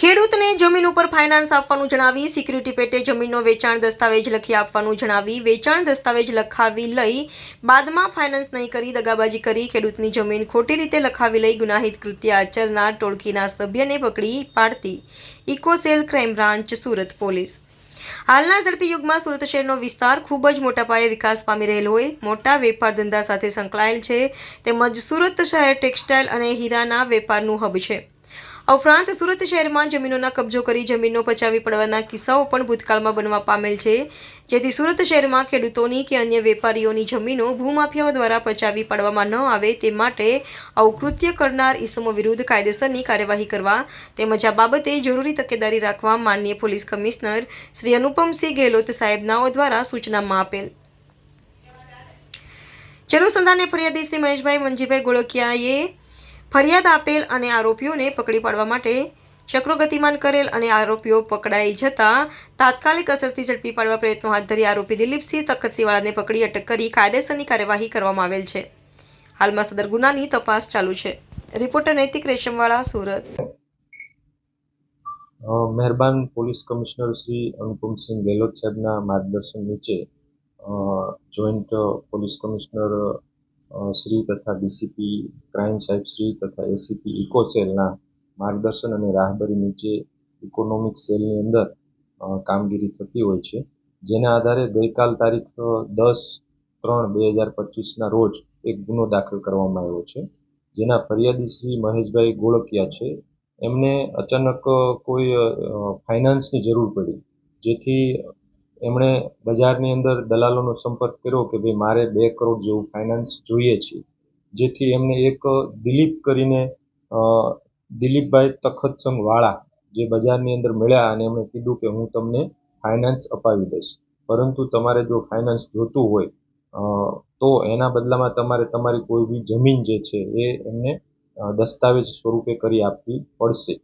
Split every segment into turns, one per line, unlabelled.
ખેડૂતને જમીન ઉપર ફાઇનાન્સ આપવાનું જણાવી સિક્યુરિટી પેટે જમીનનો વેચાણ દસ્તાવેજ લખી આપવાનું જણાવી, વેચાણ દસ્તાવેજ લખાવી લઈ બાદમાં ફાઇનાન્સ નહીં કરી, દગાબાજી કરી, ખેડૂતની જમીન ખોટી રીતે લખાવી લઈ ગુનાહિત કૃત્ય આચરનાર ટોળકીના સભ્યને પકડી પાડતી. Eco cell crime branch, Surat police. હાલના ઝડપી યુગમાં સુરત શહેરનો વિસ્તાર ખૂબ જ મોટા પાયે વિકાસ પામી રહેલો હોય. મોટા વેપાર ધંધા સાથે સંકળાયેલ છે. તેમજ સુરત શહેર ટેક્સટાઇલ અને હીરાના વેપારનું હબ છે. આ ઉપરાંત સુરત શહેરમાં જમીનોના કબજો કરી જમીનો પચાવી પડવાના કિસ્સાઓ પણ ભૂતકાળમાં બનવા પામેલ છે. જેથી સુરત શહેરમાં ખેડૂતોની કે અન્ય વેપારીઓની જમીનો ભૂમાફિયાઓ દ્વારા પચાવી પાડવામાં ન આવે તે માટે આવું કૃત્ય કરનાર ઇસમો વિરુદ્ધ કાયદેસરની કાર્યવાહી કરવા તેમજ આ બાબતે જરૂરી તકેદારી રાખવા માનનીય પોલીસ કમિશનર શ્રી અનુપમસિંહ ગેહલોત સાહેબનાઓ દ્વારા સૂચનામાં આપેલ. જનુસંધાને ફરિયાદી શ્રી મહેશભાઈ મંજીભાઈ ગોળકિયાએ ફરિયાદ આપેલ અને આરોપીઓને પકડી પાડવા માટે ચક્રો ગતિમાન કરેલ અને આરોપીઓ પકડાઈ જતા તાત્કાલિક અસરથી ઝડપી પાડવા પ્રયત્નો હાથ ધરી આરોપી દિલીપસિંહ તખતસિંહવાળાને પકડી અટક કરી કાયદેસરની કાર્યવાહી કરવામાં આવેલ છે. હાલમાં સદર ગુનાની તપાસ ચાલુ છે. રિપોર્ટર નૈતિક રેશમવાળા, સુરત.
મહેરબાન પોલીસ કમિશનર શ્રી અનુપમસિંહ ગેહલોત સાહેબના માર્ગદર્શન નીચે જોઈન્ટ પોલીસ કમિશનર શ્રી તથા ડીસીપી ક્રાઇમ સાહેબ શ્રી તથા એસીપી ઇકો સેલના માર્ગદર્શન અને રાહબરી નીચે ઇકોનોમિક સેલની અંદર કામગીરી થતી હોય છે. જેના આધારે ગઈકાલ તારીખ દસ ત્રણ બે હજાર પચીસના રોજ એક ગુનો દાખલ કરવામાં આવ્યો છે. જેના ફરિયાદી શ્રી મહેશભાઈ ગોળકિયા છે. એમને અચાનક કોઈ ફાઇનાન્સની જરૂર પડી. જેથી એમણે બજારની અંદર દલાલોનો સંપર્ક કર્યો કે ભાઈ, મારે બે કરોડ જેવું ફાઇનાન્સ જોઈએ છે. જેથી એમને એક દિલીપ કરીને દિલીપભાઈ તખતસંગ વાળા જે બજારની અંદર મળ્યા અને એમણે કીધું કે હું તમને ફાઇનાન્સ અપાવી દઈશ. પરંતુ તમારે જો ફાઇનાન્સ જોતું હોય તો એના બદલામાં તમારે તમારી કોઈ બી જમીન જે છે એ એમને દસ્તાવેજ સ્વરૂપે કરી આપવી પડશે.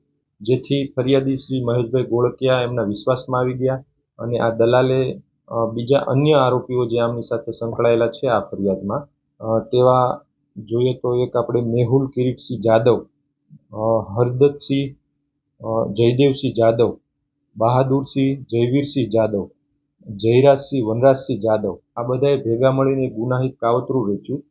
જેથી ફરિયાદી શ્રી મહેશભાઈ ગોળકિયા એમના વિશ્વાસમાં આવી ગયા. અને આ દલાલે બીજા અન્ય આરોપીઓ જે આમની સાથે સંકળાયેલા છે આ ફરિયાદમાં તેવા જોઈએ તો એક આપણે મેહુલ કિરીટસિંહ જાદવ હરદતસિંહ જયદેવસિંહ જાદવ, બહાદુરસિંહ જયવીરસિંહ જાદવ, જયરાજસિંહ વનરાજસિંહ જાદવ, આ બધાએ ભેગા મળીને ગુનાહિત કાવતરું રચ્યું.